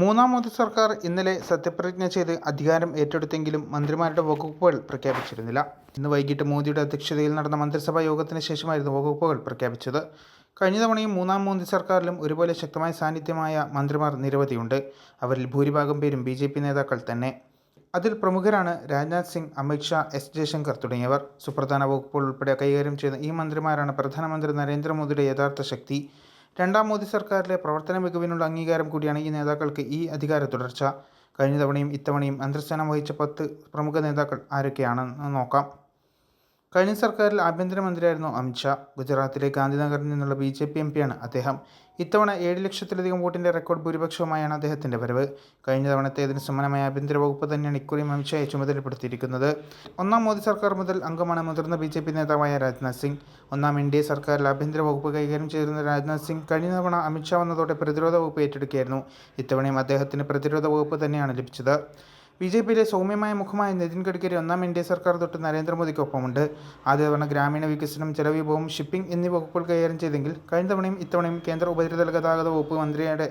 മൂന്നാം മോദി സർക്കാർ ഇന്നലെ സത്യപ്രതിജ്ഞ ചെയ്ത് അധികാരം ഏറ്റെടുത്തെങ്കിലും മന്ത്രിമാരുടെ വകുപ്പുകൾ പ്രഖ്യാപിച്ചിരുന്നില്ല. ഇന്ന് വൈകിട്ട് മോദിയുടെ അധ്യക്ഷതയിൽ നടന്ന മന്ത്രിസഭാ യോഗത്തിന് ശേഷമായിരുന്നു വകുപ്പുകൾ പ്രഖ്യാപിച്ചത്. കഴിഞ്ഞ തവണയും മൂന്നാം മോദി സർക്കാരിലും ഒരുപോലെ ശക്തമായ സാന്നിധ്യമായ മന്ത്രിമാർ നിരവധിയുണ്ട്. അവരിൽ ഭൂരിഭാഗം പേരും ബി നേതാക്കൾ തന്നെ. അതിൽ പ്രമുഖരാണ് രാജ്നാഥ് സിംഗ് അമിത് ഷാ എസ് ജയശങ്കർ തുടങ്ങിയവർ. സുപ്രധാന വകുപ്പുകൾ ഉൾപ്പെടെ കൈകാര്യം ചെയ്യുന്ന ഈ മന്ത്രിമാരാണ് പ്രധാനമന്ത്രി നരേന്ദ്രമോദിയുടെ യഥാർത്ഥ ശക്തി. രണ്ടാം മോദി സർക്കാരിലെ പ്രവർത്തന മികവിനുള്ള അംഗീകാരം കൂടിയാണ് ഈ നേതാക്കൾക്ക് ഈ അധികാര തുടർച്ച. കഴിഞ്ഞ തവണയും ഇത്തവണയും അന്തർസ്ഥാനം വഹിച്ച പത്ത് പ്രമുഖ നേതാക്കൾ ആരൊക്കെയാണെന്ന് നോക്കാം. കഴിഞ്ഞ സർക്കാരിൽ ആഭ്യന്തരമന്ത്രിയായിരുന്നു അമിത്ഷാ ഗുജറാത്തിലെ ഗാന്ധിനഗറിൽ നിന്നുള്ള ബി ജെ പി എം പിയാണ് അദ്ദേഹം. ഇത്തവണ ഏഴ് ലക്ഷത്തിലധികം വോട്ടിന്റെ റെക്കോർഡ് ഭൂരിപക്ഷവുമായാണ് അദ്ദേഹത്തിന്റെ വരവ്. കഴിഞ്ഞ തവണത്തേതിന് സമാനമായ ആഭ്യന്തര വകുപ്പ് തന്നെയാണ് ഇക്കുറിയും അമിത്ഷായെ ചുമതലപ്പെടുത്തിയിരിക്കുന്നത്. ഒന്നാം മോദി സർക്കാർ മുതൽ അംഗമാണ് മുതിർന്ന ബി ജെ പി നേതാവായ രാജ്നാഥ് സിംഗ്. ഒന്നാം എൻ ഡി എ സർക്കാരിൽ ആഭ്യന്തര വകുപ്പ് കൈകാര്യം ചെയ്തിരുന്ന രാജ്നാഥ് സിംഗ് കഴിഞ്ഞ തവണ അമിത്ഷാ വന്നതോടെ പ്രതിരോധ വകുപ്പ് ഏറ്റെടുക്കുകയായിരുന്നു. ഇത്തവണയും അദ്ദേഹത്തിന് പ്രതിരോധ വകുപ്പ് തന്നെയാണ് ലഭിച്ചത്. ബി ജെ പിയിലെ സൗമ്യമായ മുഖമായ നിതിൻ ഗഡ്കരി ഒന്നാം എൻ ഡി എ സർക്കാർ തൊട്ട് നരേന്ദ്രമോദിക്കൊപ്പമുണ്ട്. ആദ്യ തവണ ഗ്രാമീണ വികസനം ജലവിഭവം ഷിപ്പിംഗ് എന്നീ വകുപ്പുകൾ കൈകാര്യം ചെയ്തെങ്കിൽ കഴിഞ്ഞ തവണയും ഇത്തവണയും കേന്ദ്ര ഉപരിതല ഗതാഗത വകുപ്പ് മന്ത്രിയുടെ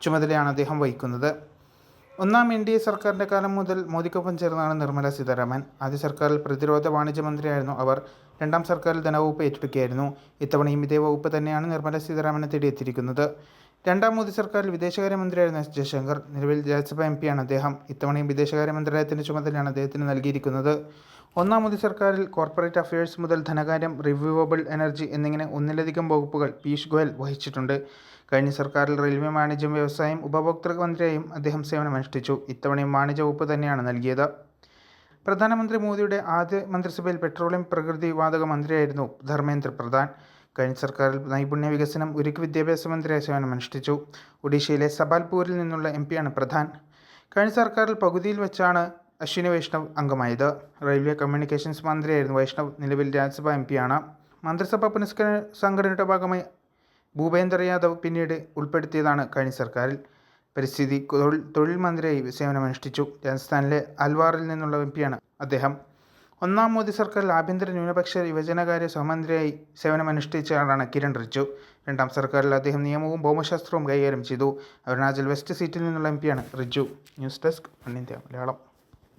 ചുമതലയാണ് അദ്ദേഹം വഹിക്കുന്നത്. ഒന്നാം എൻ ഡി എ സർക്കാരിന്റെ കാലം മുതൽ മോദിക്കൊപ്പം ചേർന്നാണ് നിർമ്മല സീതാരാമൻ. ആദ്യ സർക്കാരിൽ പ്രതിരോധ വാണിജ്യ മന്ത്രിയായിരുന്നു അവർ. രണ്ടാം സർക്കാരിൽ ധനവകുപ്പ് ഏറ്റെടുക്കുകയായിരുന്നു. ഇത്തവണയും ഇതേ വകുപ്പ് തന്നെയാണ് നിർമ്മല സീതാരാമനെ തേടിയെത്തിയിരിക്കുന്നത്. രണ്ടാം മോദി സർക്കാരിൽ വിദേശകാര്യമന്ത്രിയായിരുന്ന എസ് ജയശങ്കർ നിലവിൽ രാജ്യസഭ എം പിയാണ് അദ്ദേഹം. ഇത്തവണയും വിദേശകാര്യ മന്ത്രാലയത്തിന്റെ ചുമതലയാണ് അദ്ദേഹത്തിന് നൽകിയിരിക്കുന്നത്. ഒന്നാം മോദി സർക്കാരിൽ കോർപ്പറേറ്റ് അഫയേഴ്സ് മുതൽ ധനകാര്യം റിവ്യൂവബിൾ എനർജി എന്നിങ്ങനെ ഒന്നിലധികം വകുപ്പുകൾ പീയൂഷ് ഗോയൽ വഹിച്ചിട്ടുണ്ട്. കഴിഞ്ഞ സർക്കാരിൽ റെയിൽവേ വാണിജ്യം വ്യവസായം ഉപഭോക്തൃ മന്ത്രിയായും അദ്ദേഹം സേവനമനുഷ്ഠിച്ചു. ഇത്തവണയും വാണിജ്യ വകുപ്പ് തന്നെയാണ് നൽകിയത്. പ്രധാനമന്ത്രി മോദിയുടെ ആദ്യ മന്ത്രിസഭയിൽ പെട്രോളിയം പ്രകൃതി വാതക മന്ത്രിയായിരുന്നു ധർമ്മേന്ദ്ര പ്രധാൻ. കഴിഞ്ഞ സർക്കാരിൽ നൈപുണ്യ വികസനം ഉരുക്ക് വിദ്യാഭ്യാസ മന്ത്രിയായി സേവനമനുഷ്ഠിച്ചു. ഒഡീഷയിലെ സബാൽപൂരിൽ നിന്നുള്ള എം പിയാണ് പ്രധാൻ. കഴിഞ്ഞ സർക്കാരിൽ പകുതിയിൽ വെച്ചാണ് അശ്വിനി വൈഷ്ണവ് അംഗമായത്. റെയിൽവേ കമ്മ്യൂണിക്കേഷൻസ് മന്ത്രിയായിരുന്നു വൈഷ്ണവ്. നിലവിൽ രാജ്യസഭാ എം പിയാണ്. മന്ത്രിസഭാ പുനഃസ്കരണ സംഘടനയുടെ ഭാഗമായി ഭൂപേന്ദർ യാദവ് പിന്നീട് ഉൾപ്പെടുത്തിയതാണ് കഴിഞ്ഞ സർക്കാരിൽ. പരിസ്ഥിതി തൊഴിൽ മന്ത്രിയായി സേവനമനുഷ്ഠിച്ചു രാജസ്ഥാനിലെ അൽവാറിൽ നിന്നുള്ള എം പിയാണ് അദ്ദേഹം. ഒന്നാം മോദി സർക്കാരിൽ ആഭ്യന്തര ന്യൂനപക്ഷ യുവജനകാര്യ സഹമന്ത്രിയായി സേവനമനുഷ്ഠിച്ച ആളാണ് കിരൺ റിജു. രണ്ടാം സർക്കാരിൽ അദ്ദേഹം നിയമവും ഭൗമശാസ്ത്രവും കൈകാര്യം ചെയ്തു. അരുണാചൽ വെസ്റ്റ് സീറ്റിൽ നിന്നുള്ള എം പിയാണ് Riju. News desk one India Malayalam.